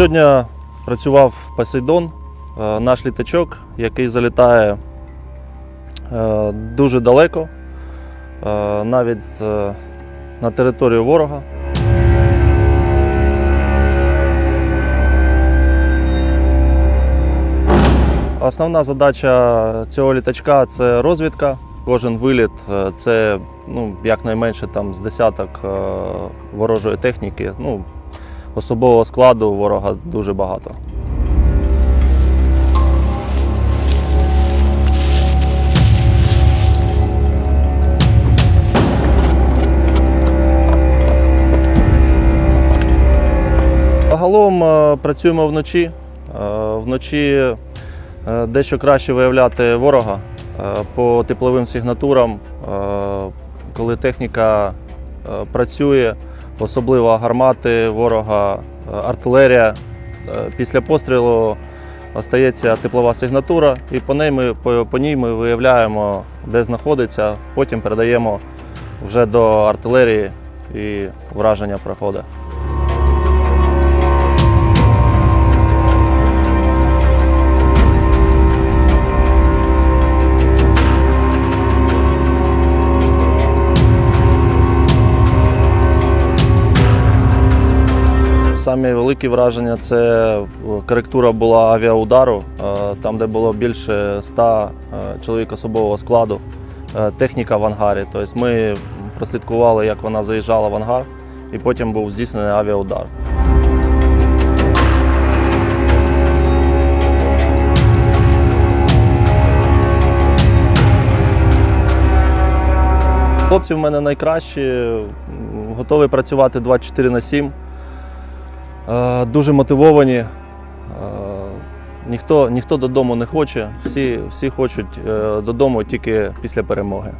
Сьогодні працював Посейдон, е, наш літачок, який залітає е, дуже далеко, е, навіть на територію ворога. Основна задача цього літачка це розвідка. Кожен виліт це ну, якнайменше там, з десяток ворожої техніки. Ну, особового складу ворога дуже багато. Загалом е, працюємо вночі. Е, Вночі е, дещо краще виявляти ворога по тепловим сигнатурам, коли техніка працює, особливо гармати ворога, е, артилерія. Е, Після пострілу остається теплова сигнатура, і по ній ми, по, по ній ми виявляємо, де знаходиться, потім передаємо вже до артилерії і враження проходить. Самі великі враження це коректура була авіаудару, е, там, де було більше 100 е, чоловік особового складу, е, техніка в ангарі. Тобто ми прослідкували, як вона заїжджала в ангар, і потім був здійснений авіаудар. Хлопці в мене найкращі, готові працювати 24 на 7. Е, Дуже мотивовані. Е, Ніхто, ніхто додому не хоче, всі, всі хочуть е, додому тільки після перемоги.